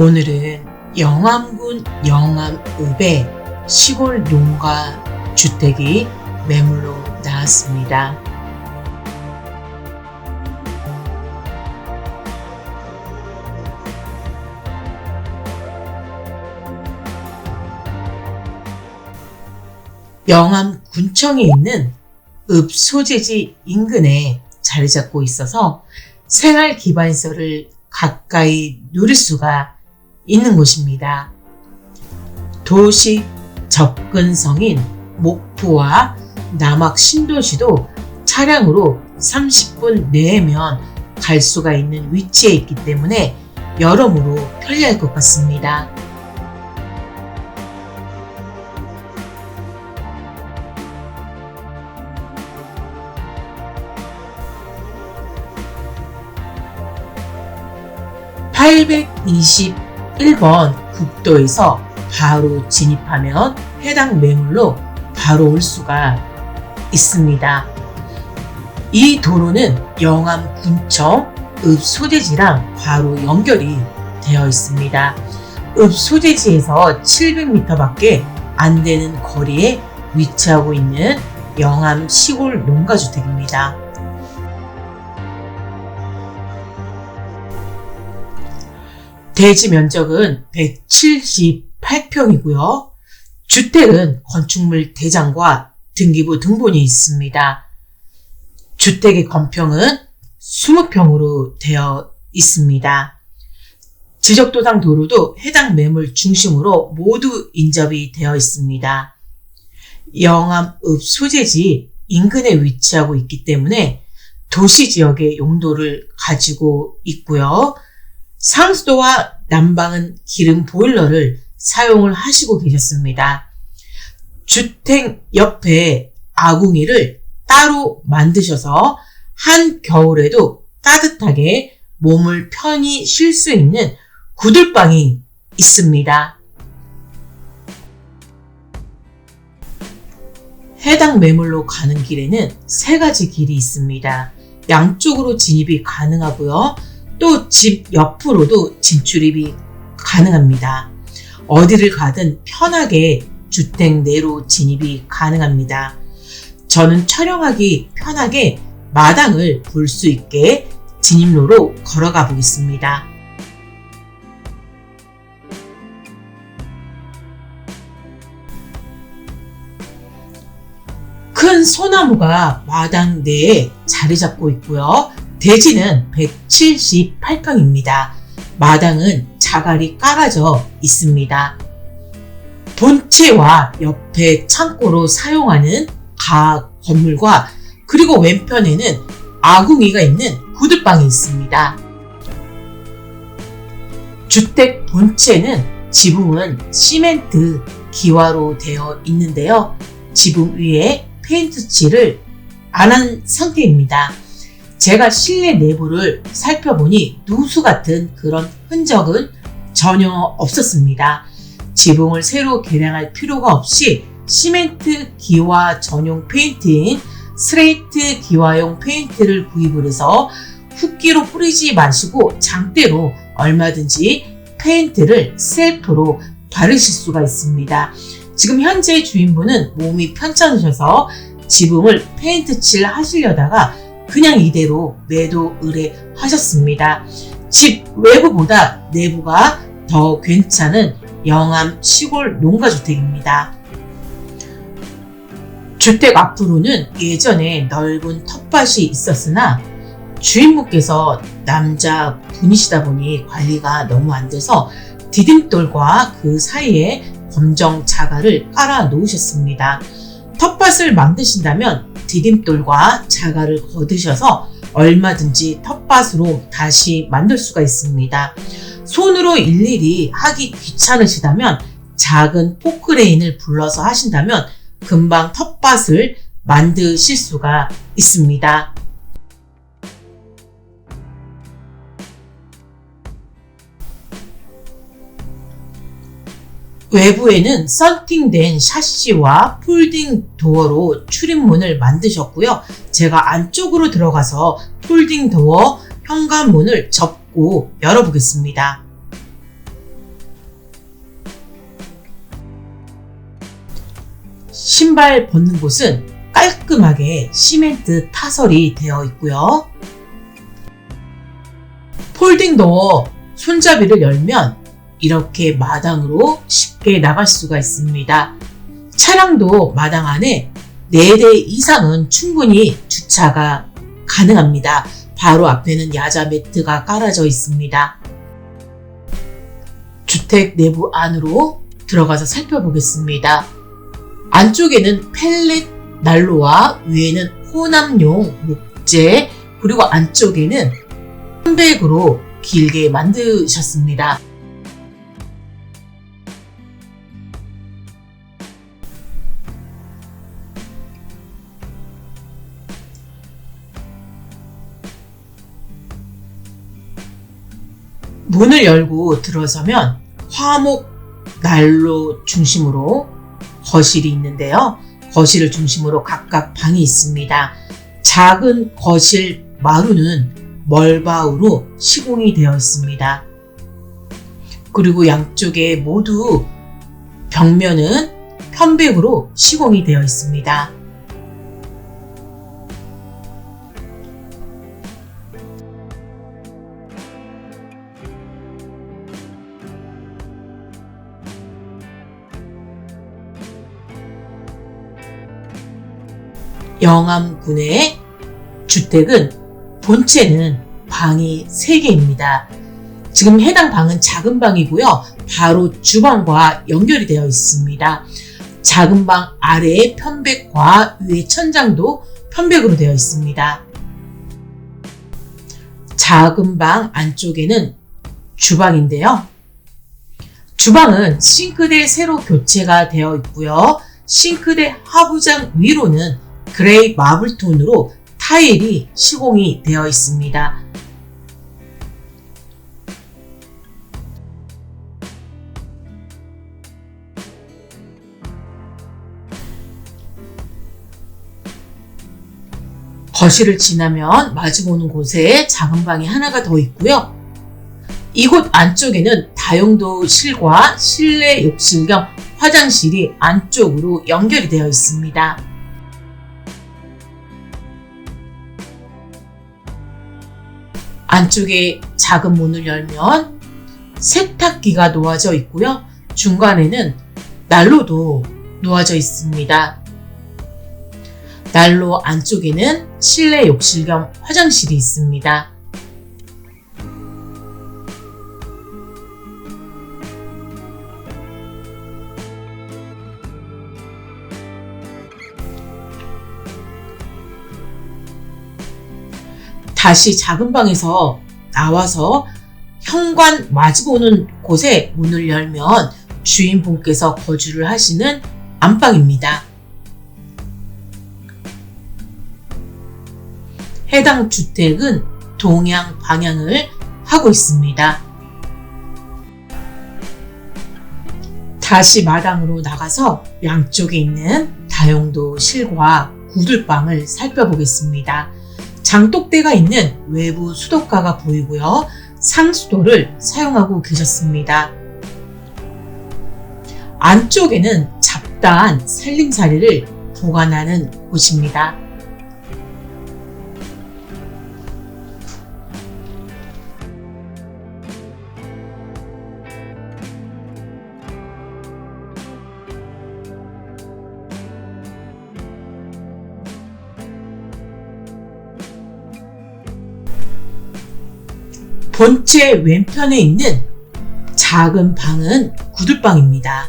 오늘은 영암군 영암읍의 시골 농가 주택이 매물로 나왔습니다. 영암 군청에 있는 읍 소재지 인근에 자리 잡고 있어서 생활 기반시설을 가까이 누릴 수가 있는 곳입니다. 도시 접근성인 목포와 남학 신도시도 차량으로 30분 내면 갈 수가 있는 위치에 있기 때문에 여러모로 편리할 것 같습니다. (821번) 국도에서 바로 진입하면 해당 매물로 바로 올 수가 있습니다. 이 도로는 영암 군청 읍 소재지랑 바로 연결이 되어 있습니다. 읍 소재지에서 700m 밖에 안 되는 거리에 위치하고 있는 영암 시골 농가주택입니다. 대지 면적은 178평이고요. 주택은 건축물 대장과 등기부 등본이 있습니다. 주택의 건평은 20평으로 되어 있습니다. 지적도상 도로도 해당 매물 중심으로 모두 인접이 되어 있습니다. 영암읍 소재지 인근에 위치하고 있기 때문에 도시 지역의 용도를 가지고 있고요. 상수도와 난방은 기름 보일러를 사용을 하시고 계셨습니다. 주택 옆에 아궁이를 따로 만드셔서 한 겨울에도 따뜻하게 몸을 편히 쉴 수 있는 구들방이 있습니다. 해당 매물로 가는 길에는 세 가지 길이 있습니다. 양쪽으로 진입이 가능하고요. 또 집 옆으로도 진출입이 가능합니다. 어디를 가든 편하게 주택 내로 진입이 가능합니다. 저는 촬영하기 편하게 마당을 볼 수 있게 진입로로 걸어가 보겠습니다. 큰 소나무가 마당 내에 자리 잡고 있고요. 대지는 178평입니다. 마당은 자갈이 깔아져 있습니다. 본체와 옆에 창고로 사용하는 가 건물과 그리고 왼편에는 아궁이가 있는 구들방이 있습니다. 주택 본체는 지붕은 시멘트 기와로 되어 있는데요. 지붕 위에 페인트 칠을 안 한 상태입니다. 제가 실내 내부를 살펴보니 누수 같은 그런 흔적은 전혀 없었습니다. 지붕을 새로 개량할 필요가 없이 시멘트 기와 전용 페인트인 스레이트 기와용 페인트를 구입을 해서 붓기로 뿌리지 마시고 장대로 얼마든지 페인트를 셀프로 바르실 수가 있습니다. 지금 현재 주인분은 몸이 편찮으셔서 지붕을 페인트 칠 하시려다가 그냥 이대로 매도 의뢰하셨습니다. 집 외부보다 내부가 더 괜찮은 영암 시골 농가주택입니다. 주택 앞으로는 예전에 넓은 텃밭이 있었으나 주인분께서 남자 분이시다 보니 관리가 너무 안 돼서 디딤돌과 그 사이에 검정 자갈을 깔아 놓으셨습니다. 텃밭을 만드신다면 디딤돌과 자갈을 거두셔서 얼마든지 텃밭으로 다시 만들 수가 있습니다. 손으로 일일이 하기 귀찮으시다면 작은 포크레인을 불러서 하신다면 금방 텃밭을 만드실 수가 있습니다. 외부에는 썬팅된 샤시와 폴딩 도어로 출입문을 만드셨고요. 제가 안쪽으로 들어가서 폴딩 도어 현관문을 접고 열어보겠습니다. 신발 벗는 곳은 깔끔하게 시멘트 타설이 되어 있고요. 폴딩 도어 손잡이를 열면 이렇게 마당으로 쉽게 나갈 수가 있습니다. 차량도 마당 안에 4대 이상은 충분히 주차가 가능합니다. 바로 앞에는 야자 매트가 깔아져 있습니다. 주택 내부 안으로 들어가서 살펴보겠습니다. 안쪽에는 펠렛 난로와 위에는 호남용 목재 그리고 안쪽에는 홈백으로 길게 만드셨습니다. 문을 열고 들어서면 화목 난로 중심으로 거실이 있는데요. 거실을 중심으로 각각 방이 있습니다. 작은 거실 마루는 멀바우로 시공이 되어 있습니다. 그리고 양쪽에 모두 벽면은 편백으로 시공이 되어 있습니다. 영암군의 주택은 본체는 방이 3개입니다. 지금 해당 방은 작은 방이고요. 바로 주방과 연결이 되어 있습니다. 작은 방 아래에 편백과 위에 천장도 편백으로 되어 있습니다. 작은 방 안쪽에는 주방인데요. 주방은 싱크대 새로 교체가 되어 있고요. 싱크대 하부장 위로는 그레이 마블 톤으로 타일이 시공이 되어 있습니다. 거실을 지나면 마주보는 곳에 작은 방이 하나가 더 있고요. 이곳 안쪽에는 다용도 실과 실내 욕실 겸 화장실이 안쪽으로 연결이 되어 있습니다. 안쪽에 작은 문을 열면 세탁기가 놓아져 있고요. 중간에는 난로도 놓아져 있습니다. 난로 안쪽에는 실내 욕실 겸 화장실이 있습니다. 다시 작은 방에서 나와서 현관 마주보는 곳에 문을 열면 주인분께서 거주를 하시는 안방입니다. 해당 주택은 동양 방향을 하고 있습니다. 다시 마당으로 나가서 양쪽에 있는 다용도 실과 구들방을 살펴보겠습니다. 장독대가 있는 외부 수도가가 보이고요. 상수도를 사용하고 계셨습니다. 안쪽에는 잡다한 살림살이를 보관하는 곳입니다. 본체 왼편에 있는 작은 방은 구들방입니다.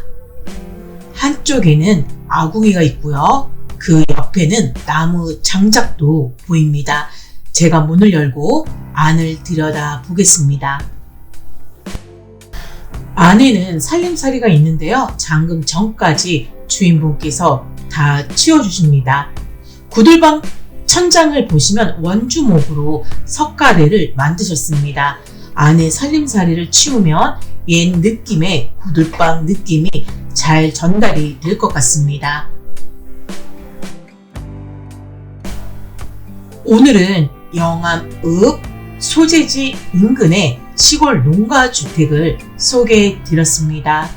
한쪽에는 아궁이가 있고요. 그 옆에는 나무 장작도 보입니다. 제가 문을 열고 안을 들여다 보겠습니다. 안에는 살림살이가 있는데요. 잠금 전까지 주인분께서 다 치워주십니다. 구들방 천장을 보시면 원주목으로 석가래를 만드셨습니다. 안에 살림살이를 치우면 옛 느낌의 구들방 느낌이 잘 전달이 될 것 같습니다. 오늘은 영암읍 소재지 인근의 시골 농가주택을 소개해 드렸습니다.